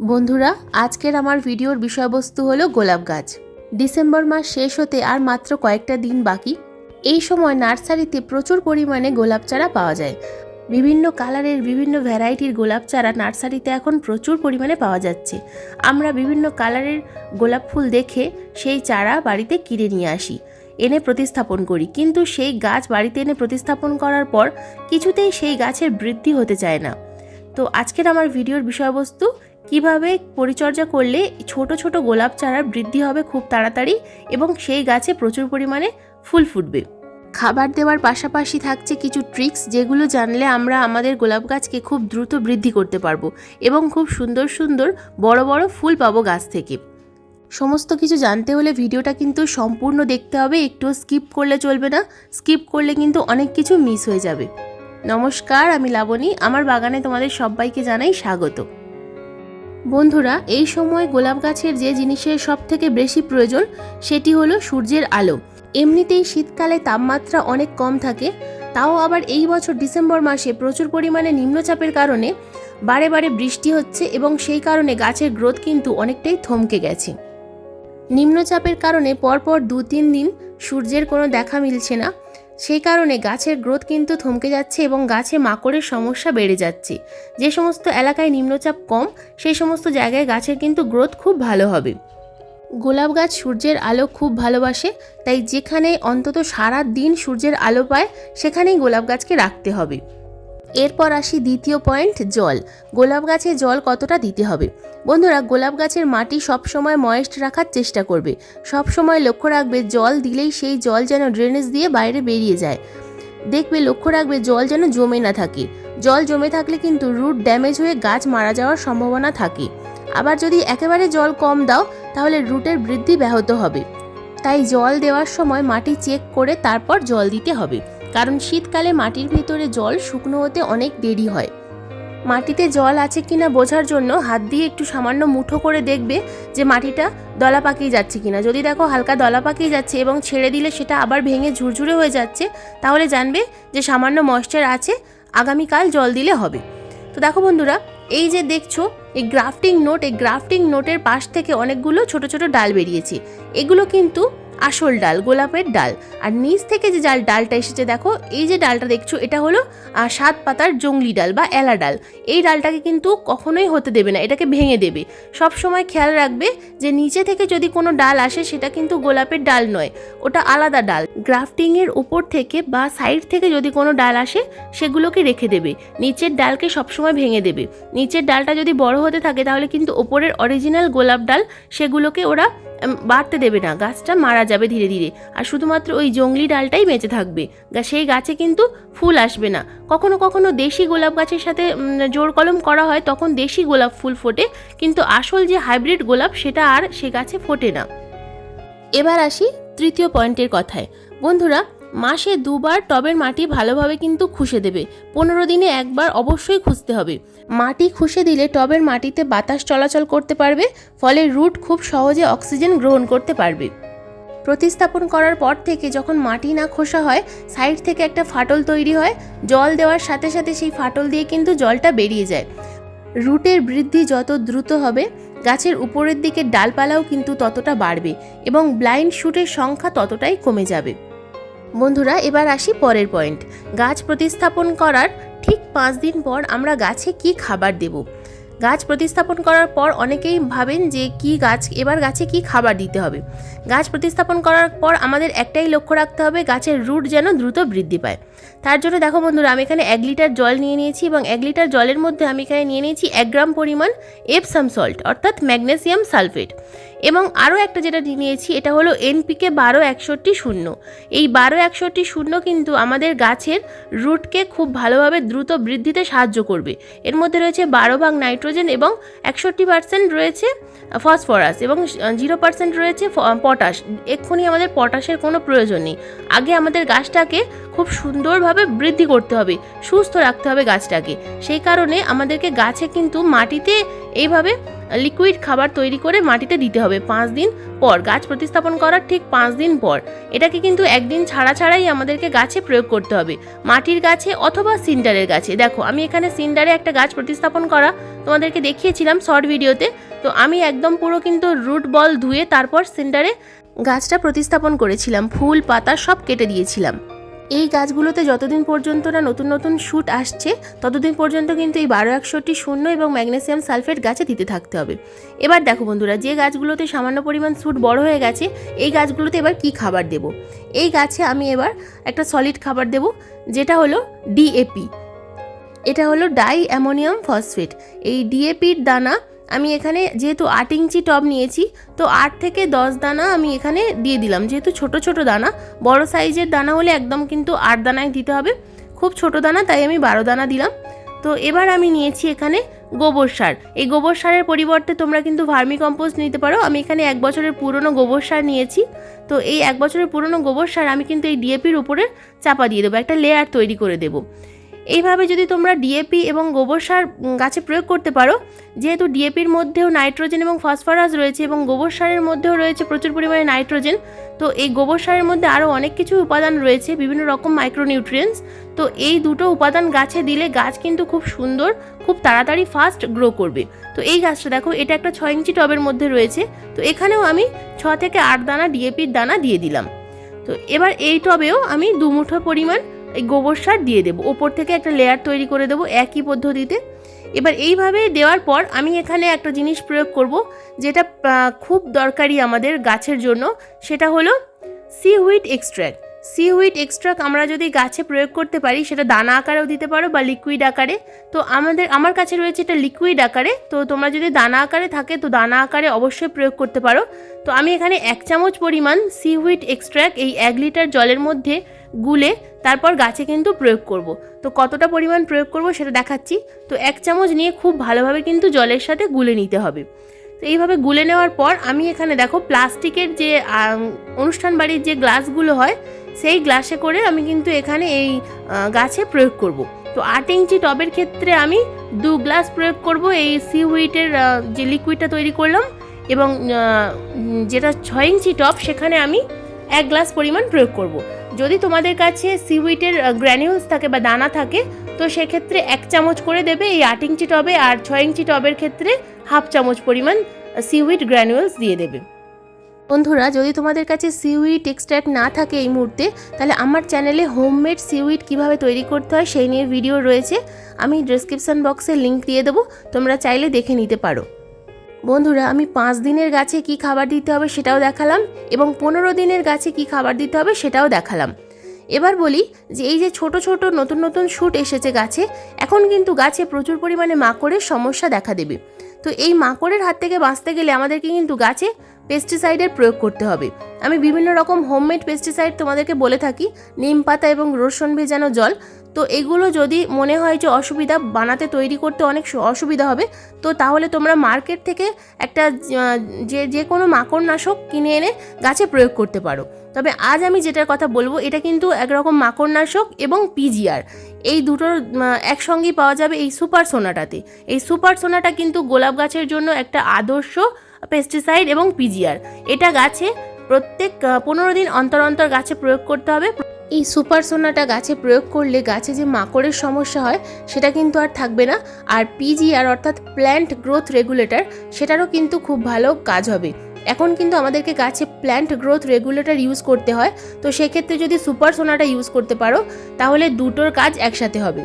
বন্ধুরা, আজকের আমার ভিডিওর বিষয়বস্তু হলো গোলাপ গাছ। ডিসেম্বর মাস শেষ হতে আর মাত্র কয়েকটা দিন বাকি। এই সময় নার্সারিতে প্রচুর পরিমাণে গোলাপ চারা পাওয়া যায়। বিভিন্ন কালারের বিভিন্ন ভ্যারাইটির গোলাপ চারা নার্সারিতে এখন প্রচুর পরিমাণে পাওয়া যাচ্ছে। আমরা বিভিন্ন কালারের গোলাপ ফুল দেখে সেই চারা বাড়িতে কিনে নিয়ে আসি, এনে প্রতিস্থাপন করি। কিন্তু সেই গাছ বাড়িতে এনে প্রতিস্থাপন করার পর কিছুতেই সেই গাছের বৃদ্ধি হতে চায় না। তো আজকের আমার ভিডিওর বিষয়বস্তু কীভাবে পরিচর্যা করলে ছোট ছোট গোলাপ চারার বৃদ্ধি হবে খুব তাড়াতাড়ি এবং সেই গাছে প্রচুর পরিমাণে ফুল ফুটবে। খাবার দেওয়ার পাশাপাশি থাকছে কিছু ট্রিক্স যেগুলো জানলে আমরা আমাদের গোলাপ গাছকে খুব দ্রুত বৃদ্ধি করতে পারব এবং খুব সুন্দর সুন্দর বড় বড় ফুল পাবো গাছ থেকে। সমস্ত কিছু জানতে হলে ভিডিওটা কিন্তু সম্পূর্ণ দেখতে হবে, একটু স্কিপ করলে চলবে না, স্কিপ করলে কিন্তু অনেক কিছু মিস হয়ে যাবে। নমস্কার, আমি লাবণী, আমার বাগানে তোমাদের সবাইকে জানাই স্বাগত। বন্ধুরা, এই সময় গোলাপ গাছের যে জিনিসের সব থেকে বেশি প্রয়োজন, সেটি হলো সূর্যের আলো। এমনিতেই শীতকালে তাপমাত্রা অনেক কম থাকে, তাও আবার এই বছর ডিসেম্বর মাসে প্রচুর পরিমাণে নিম্নচাপের কারণে বারে বারে বৃষ্টি হচ্ছে এবং সেই কারণে গাছের গ্রোথ কিন্তু অনেকটাই থমকে গেছে। নিম্নচাপের কারণে পরপর দু তিন দিন সূর্যের কোনো দেখা মিলছে না সেই কারণে গাছের গ্রোথ কিন্তু থমকে যাচ্ছে এবং গাছে মাকড়ের সমস্যা বেড়ে যাচ্ছে। যে সমস্ত এলাকায় নিম্নচাপ কম, সেই সমস্ত জায়গায় গাছের কিন্তু গ্রোথ খুব ভালো হবে। গোলাপ গাছ সূর্যের আলো খুব ভালোবাসে, তাই যেখানে অন্তত সারা দিন সূর্যের আলো পায়, সেখানেই গোলাপ গাছকে রাখতে হবে। এরপর আসি দ্বিতীয় পয়েন্ট, জল। গোলাপ গাছে জল কতটা দিতে হবে? বন্ধুরা, গোলাপ গাছের মাটি সবসময় ময়েস্ট রাখার চেষ্টা করবে। সব সময় লক্ষ্য রাখবে, জল দিলেই সেই জল যেন ড্রেনেজ দিয়ে বাইরে বেরিয়ে যায়। দেখবে, লক্ষ্য রাখবে, জল যেন জমে না থাকে। জল জমে থাকলে কিন্তু রুট ড্যামেজ হয়ে গাছ মারা যাওয়ার সম্ভাবনা থাকে। আবার যদি একেবারে জল কম দাও, তাহলে রুটের বৃদ্ধি ব্যাহত হবে। তাই জল দেওয়ার সময় মাটি চেক করে তারপর জল দিতে হবে। কারণ শীতকালে মাটির ভিতরে জল শুকনো হতে অনেক দেরি হয়। মাটিতে জল আছে কিনা বোঝার জন্য হাত দিয়ে একটু সামান্য মুঠো করে দেখবে যে মাটিটা দলা পাকিয়ে যাচ্ছে কিনা। যদি দেখো হালকা দলা পাকিয়ে যাচ্ছে এবং ছেড়ে দিলে সেটা আবার ভেঙে ঝুরঝুরে হয়ে যাচ্ছে, তাহলে জানবে যে সামান্য ময়েশ্চার আছে, আগামীকাল জল দিলে হবে। তো দেখো বন্ধুরা, এই যে দেখছ, এই গ্রাফটিং নোট এই গ্রাফটিং নোটের পাশ থেকে অনেকগুলো ছোট ছোট ডাল বেরিয়েছে। এগুলো কিন্তু আসল ডাল, গোলাপের ডাল। আর নিচ থেকে যে ডাল ডালটা এসেছে, দেখো, এই যে ডালটা দেখছ, এটা হলো সাত পাতার জংলি ডাল বা এলা ডাল। এই ডালটাকে কিন্তু কখনোই হতে দেবে না, এটাকে ভেঙে দেবে। সব সময় খেয়াল রাখবে যে নিচে থেকে যদি কোনো ডাল আসে, সেটা কিন্তু গোলাপের ডাল নয়, ওটা আলাদা ডাল। গ্রাফটিং এর উপর থেকে বা সাইড থেকে যদি কোনো ডাল আসে, সেগুলোকে রেখে দেবে। নিচের ডালকে সবসময় ভেঙে দেবে। নিচের ডালটা যদি বড় হতে থাকে, তাহলে কিন্তু ওপরের অরিজিনাল গোলাপ ডাল, সেগুলোকে ওরা বাড়তে দেবে না। গাছটা মারা যাবে ধীরে ধীরে। আর শুধুমাত্র ওই জঙ্গলি ডালটাই বেঁচে থাকবে। সেই গাছে কিন্তু ফুল আসবে না। কখনো কখনো দেশি গোলাপ গাছের সাথে জোর কলম করা হয়, তখন দেশি গোলাপ ফুল ফোটে। কিন্তু আসল যে হাইব্রিড গোলাপ, সেটা আর সে গাছে ফোটে না। এবার আসি তৃতীয় পয়েন্টের কথায়। বন্ধুরা মাসে দুবার টবের মাটি ভালোভাবে কিন্তু খুশে দেবে। পনেরো দিনে একবার অবশ্যই খুঁজতে হবে। মাটি খুশে দিলে টবের মাটিতে বাতাস চলাচল করতে পারবে, ফলে রুট খুব সহজে অক্সিজেন গ্রহণ করতে পারবে। প্রতিস্থাপন করার পর থেকে যখন মাটি না খোসা হয়, সাইড থেকে একটা ফাটল তৈরি হয়। জল দেওয়ার সাথে সাথে সেই ফাটল দিয়ে কিন্তু জলটা বেরিয়ে যায়। রুটের বৃদ্ধি যত দ্রুত হবে, গাছের উপরের দিকে ডালপালাও কিন্তু ততটা বাড়বে এবং ব্লাইন্ড শুটের সংখ্যা ততটাই কমে যাবে। বন্ধুরা, এবার আসি পরের পয়েন্ট। গাছ প্রতিস্থাপন করার ঠিক পাঁচ দিন পর আমরা গাছে কি খাবার দেব? গাছ প্রতিস্থাপন করার পর অনেকেই ভাবেন যে কি গাছ, এবার গাছে কি খাবার দিতে হবে? গাছ প্রতিস্থাপন করার পর আমাদের একটাই লক্ষ্য রাখতে হবে, গাছের রুট যেন দ্রুত বৃদ্ধি পায়। তার জন্য দেখো বন্ধুরা, আমি এখানে এক লিটার জল নিয়ে নিয়েছি এবং এক লিটার জলের মধ্যে আমি এখানে নিয়ে নিয়েছি এক গ্রাম পরিমাণ এপসাম সল্ট অর্থাৎ ম্যাগনেসিয়াম সালফেট এবং আরও একটা যেটা নিয়েছি, এটা হলো এনপিকে বারো একষট্টি শূন্য। এই বারো একষট্টি শূন্য কিন্তু আমাদের গাছের রুটকে খুব ভালোভাবে দ্রুত বৃদ্ধিতে সাহায্য করবে। এর মধ্যে রয়েছে বারো ভাগ নাইট্রোজেন এবং একষট্টি পার্সেন্ট রয়েছে ফসফরাস এবং জিরো পার্সেন্ট রয়েছে পটাশ। এক্ষুনি আমাদের পটাশের কোনো প্রয়োজন নেই। আগে আমাদের গাছটাকে খুব সুন্দরভাবে বৃদ্ধি করতে হবে, সুস্থ রাখতে হবে গাছটাকে। সেই কারণে আমাদেরকে গাছে কিন্তু মাটিতে এইভাবে লিকুইড খাবার তৈরি করে মাটিতে দিতে হবে পাঁচ দিন পর। গাছ প্রতিস্থাপন করার ঠিক পাঁচ দিন পর। এটাকে কিন্তু একদিন ছাড়া ছাড়াই আমাদেরকে গাছে প্রয়োগ করতে হবে। মাটির গাছে অথবা সিন্ডারের গাছে। দেখো, আমি এখানে সিন্ডারে একটা গাছ প্রতিস্থাপন করা তোমাদেরকে দেখিয়েছিলাম শর্ট ভিডিওতে। তো আমি একদম পুরো কিন্তু রুট বল ধুয়ে তারপর সিন্ডারে গাছটা প্রতিস্থাপন করেছিলাম। ফুল, পাতা সব কেটে দিয়েছিলাম। এই গাছগুলোতে যতদিন পর্যন্ত না নতুন নতুন শ্যুট আসছে, ততদিন পর্যন্ত কিন্তু এই বারো একষট্টি শূন্য এবং ম্যাগনেসিয়াম সালফেট গাছে দিতে থাকতে হবে। এবার দেখো বন্ধুরা, যে গাছগুলোতে সামান্য পরিমাণ শ্যুট বড় হয়ে গেছে, এই গাছগুলোতে এবার কি খাবার দেব? এই গাছে আমি এবার একটা সলিড খাবার দেব, যেটা হলো ডিএপি। এটা হলো ডাই অ্যামোনিয়াম ফসফেট। এই ডিএপির দানা আমি এখানে যেহেতু আট ইঞ্চি টব নিয়েছি, তো আট থেকে দশ দানা আমি এখানে দিয়ে দিলাম। যেহেতু ছোট ছোট দানা, বড় সাইজের দানা হলে একদম কিন্তু আট দানায় দিতে হবে। খুব ছোট দানা, তাই আমি বারো দানা দিলাম। তো এবার আমি নিয়েছি এখানে গোবর সার। এই গোবর সারের পরিবর্তে তোমরা কিন্তু ভার্মি কম্পোস্ট নিতে পারো। আমি এখানে এক বছরের পুরনো গোবর সার নিয়েছি। তো এই এক বছরের পুরনো গোবর সার আমি কিন্তু এই ডিএপির উপরে চাপা দিয়ে দেবো। একটা লেয়ার তৈরি করে দেবো। এইভাবে যদি তোমরা ডিএপি এবং গোবর সার গাছে প্রয়োগ করতে পারো, যেহেতু ডিএপির মধ্যেও নাইট্রোজেন এবং ফসফরাস রয়েছে এবং গোবর সারের মধ্যেও রয়েছে প্রচুর পরিমাণে নাইট্রোজেন, তো এই গোবর সারের মধ্যে আরও অনেক কিছু উপাদান রয়েছে, বিভিন্ন রকম মাইক্রোনিউট্রিয়েন্টস তো এই দুটো উপাদান গাছে দিলে গাছ কিন্তু খুব সুন্দর, খুব তাড়াতাড়ি ফাস্ট গ্রো করবে। তো এই গাছটা দেখো, এটা একটা ছয় ইঞ্চি টবের মধ্যে রয়েছে, তো এখানেও আমি ছ থেকে আট দানা ডিএপির দানা দিয়ে দিলাম। তো এবার এই টবেও আমি দু মুঠো পরিমাণ এই গোবর সার দিয়ে দেবো। ওপর থেকে একটা লেয়ার তৈরি করে দেবো একই পদ্ধতিতে। এবার এইভাবে দেওয়ার পর আমি এখানে একটা জিনিস প্রয়োগ করব, যেটা খুব দরকারি আমাদের গাছের জন্য। সেটা হলো C wheat extract seaweed extract আমরা যদি গাছে প্রয়োগ করতে পারি, সেটা দানা আকারেও দিতে পারো বা লিকুইড আকারে। তো আমাদের, আমার কাছে রয়েছে এটা লিকুইড আকারে। তো তোমরা যদি দানা আকারে থাকে, তো দানা আকারে অবশ্যই প্রয়োগ করতে পারো। তো আমি এখানে এক চামচ পরিমাণ সি হুইট এক্সট্রাক্ট এই এক লিটার জলের মধ্যে গুলে তারপর গাছে কিন্তু প্রয়োগ করব। তো কতটা পরিমাণ প্রয়োগ করব সেটা দেখাচ্ছি। তো এক চামচ নিয়ে খুব ভালোভাবে কিন্তু জলের সাথে গুলে নিতে হবে। তো এইভাবে গুলে নেওয়ার পর আমি এখানে দেখো, প্লাস্টিকের যে অনুষ্ঠান বাড়ির যে গ্লাসগুলো হয় সেই গ্লাসে করে আমি কিন্তু এখানে এই গাছে প্রয়োগ করব। তো আট ইঞ্চি টবের ক্ষেত্রে আমি দু গ্লাস প্রয়োগ করব এই সি হুইটের যে লিকুইডটা তৈরি করলাম এবং যেটা ছয় ইঞ্চি টব সেখানে আমি এক গ্লাস পরিমাণ প্রয়োগ করব। যদি তোমাদের কাছে সিউইটের গ্র্যানিউলস থাকে বা দানা থাকে, তো সেক্ষেত্রে এক চামচ করে দেবে এই আট ইঞ্চি টবে আর ছয় ইঞ্চি টবের ক্ষেত্রে হাফ চামচ পরিমাণ সিউইট গ্র্যানিউলস দিয়ে দেবে। বন্ধুরা, যদি তোমাদের কাছে সিউইট এক্সট্র্যাক্ট না থাকে এই মুহূর্তে, তাহলে আমার চ্যানেলে হোমমেড সিউইট কীভাবে তৈরি করতে হয় সেই নিয়ে ভিডিও রয়েছে। আমি ডেসক্রিপশন বক্সে লিঙ্ক দিয়ে দেবো, তোমরা চাইলে দেখে নিতে পারো। বন্ধুরা, আমি পাঁচ দিনের গাছে কি খাবার দিতে হবে সেটাও দেখালাম এবং পনেরো দিনের গাছে কি খাবার দিতে হবে সেটাও দেখালাম। এবার বলি যে এই যে ছোট ছোট নতুন নতুন শ্যুট এসেছে গাছে, এখন কিন্তু গাছে প্রচুর পরিমাণে মাকড়ের সমস্যা দেখা দেবে। তো এই মাকড়ের হাত থেকে বাঁচতে গেলে আমাদেরকে কিন্তু গাছে পেস্টিসাইডের প্রয়োগ করতে হবে। আমি বিভিন্ন রকম হোমমেড পেস্টিসাইড তোমাদেরকে বলে থাকি, নিম পাতা এবং রসুন ভেজানো জল। তো এগুলো যদি মনে হয় যে অসুবিধা, বানাতে তৈরি করতে অনেক অসুবিধা হবে, তো তাহলে তোমরা মার্কেট থেকে একটা যে যে কোনো মাকড়নাশক কিনে এনে গাছে প্রয়োগ করতে পারো। তবে আজ আমি যেটার কথা বলব, এটা কিন্তু একরকম মাকড়নাশক এবং পিজিআর এই দুটোর একসঙ্গেই পাওয়া যাবে এই সুপার সোনাটাতে এই সুপার সোনাটা কিন্তু গোলাপ গাছের জন্য একটা আদর্শ পেস্টিসাইড এবং পিজিআর এটা গাছে প্রত্যেক পনেরো দিন অন্তর অন্তর গাছে প্রয়োগ করতে হবে। এই সুপার সোনাটা গাছে প্রয়োগ করলে গাছে যে মাকড়ের সমস্যা হয়, সেটা কিন্তু আর থাকবে না। আর পিজিআর অর্থাৎ প্ল্যান্ট গ্রোথ রেগুলেটর সেটারও কিন্তু খুব ভালো কাজ হবে। এখন কিন্তু আমাদেরকে গাছে প্ল্যান্ট গ্রোথ রেগুলেটর ইউজ করতে হয়। তো সেক্ষেত্রে যদি সুপার সোনাটা ইউজ করতে পারো, তাহলে দুটোর কাজ একসাথে হবে।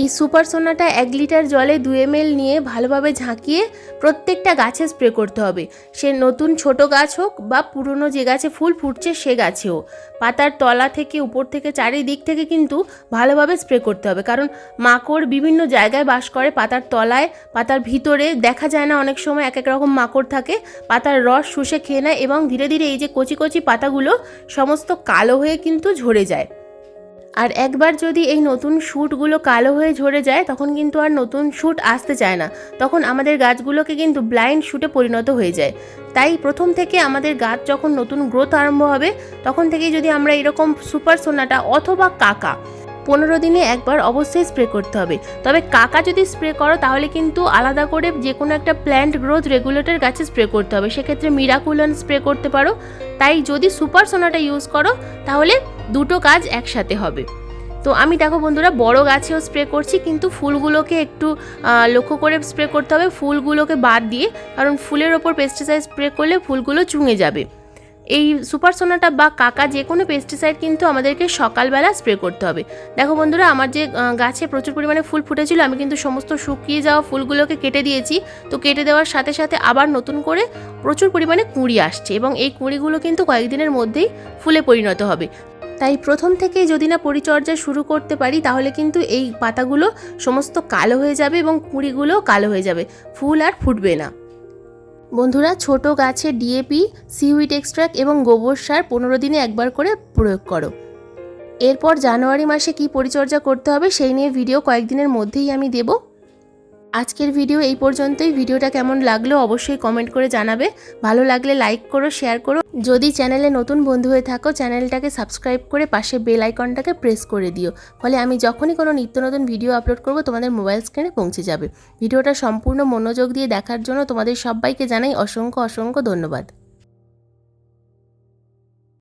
এই সুপার সোনাটা এক লিটার জলে দু এম এল নিয়ে ভালোভাবে ঝাঁকিয়ে প্রত্যেকটা গাছে স্প্রে করতে হবে। সে নতুন ছোট গাছ হোক বা পুরনো যে গাছে ফুল ফুটছে সে গাছেও। পাতার তলা থেকে উপর থেকে চারিদিক থেকে কিন্তু ভালোভাবে স্প্রে করতে হবে। কারণ মাকড় বিভিন্ন জায়গায় বাস করে পাতার তলায়, পাতার ভিতরে। দেখা যায় না অনেক সময় এক এক রকম মাকড় থাকে, পাতার রস শুষে খেয়ে নেয় এবং ধীরে ধীরে এই যে কচি কচি পাতাগুলো সমস্ত কালো হয়ে কিন্তু ঝরে যায়। আর একবার যদি এই নতুন শ্যুটগুলো কালো হয়ে ঝরে যায়, তখন কিন্তু আর নতুন শ্যুট আসতে চায় না। তখন আমাদের গাছগুলোকে কিন্তু ব্লাইন্ড শ্যুটে পরিণত হয়ে যায়। তাই প্রথম থেকে আমাদের গাছ যখন নতুন গ্রোথ আরম্ভ হবে, তখন থেকেই যদি আমরা এরকম সুপার সোনাটা অথবা কাকা, পনেরো দিনে একবার অবশ্যই স্প্রে করতে হবে। তবে কাকা যদি স্প্রে করো, তাহলে কিন্তু আলাদা করে যে কোনো একটা প্ল্যান্ট গ্রোথ রেগুলেটর গাছে স্প্রে করতে হবে। সেক্ষেত্রে মিরাকুলন স্প্রে করতে পারো। তাই যদি সুপার সোনাটা ইউজ করো, তাহলে দুটো কাজ একসাথে হবে। তো আমি দেখো বন্ধুরা, বড় গাছেও স্প্রে করছি, কিন্তু ফুলগুলোকে একটু লক্ষ্য করে স্প্রে করতে হবে। ফুলগুলোকে বাদ দিয়ে, কারণ ফুলের ওপর পেস্টিসাইড স্প্রে করলে ফুলগুলো চুঙে যাবে। এই সুপারসোনাটা বা কাকা যে কোনো পেস্টিসাইড কিন্তু আমাদেরকে সকালবেলা স্প্রে করতে হবে। দেখো বন্ধুরা, আমার যে গাছে প্রচুর পরিমাণে ফুল ফুটেছিল, আমি কিন্তু সমস্ত শুকিয়ে যাওয়া ফুলগুলোকে কেটে দিয়েছি। তো কেটে দেওয়ার সাথে সাথে আবার নতুন করে প্রচুর পরিমাণে কুঁড়ি আসছে এবং এই কুঁড়িগুলো কিন্তু কয়েকদিনের মধ্যেই ফুলে পরিণত হবে। তাই প্রথম থেকেই যদি না পরিচর্যা শুরু করতে পারি, তাহলে কিন্তু এই পাতাগুলো সমস্ত কালো হয়ে যাবে এবং কুঁড়িগুলোও কালো হয়ে যাবে। ফুল আর ফুটবে না। বন্ধুরা, ছোট গাছে ডিএপি সিউইট এক্সট্রাক্ট এবং গোবর সার পনেরো দিনে একবার করে প্রয়োগ করো। এরপর জানুয়ারি মাসে কি পরিচর্যা করতে হবে, সেই নিয়ে ভিডিও কয়েকদিনের মধ্যেই আমি দেব। আজকের ভিডিও এই পর্যন্তই। ভিডিওটা কেমন লাগল অবশ্যই কমেন্ট করে জানাবে। ভালো লাগলে লাইক করো শেয়ার করো। যদি চ্যানেলে নতুন বন্ধু হয়ে থাকো চ্যানেলটাকে সাবস্ক্রাইব করে পাশে বেল আইকনটাকে প্রেস করে দিও। ফলে আমি যখনই কোনো নিত্য নতুন ভিডিও আপলোড করব, তোমাদের মোবাইল স্ক্রিনে পৌঁছে যাবে। ভিডিওটা সম্পূর্ণ মনোযোগ দিয়ে দেখার জন্য তোমাদের সবাইকে জানাই অসংখ্য অসংখ্য ধন্যবাদ।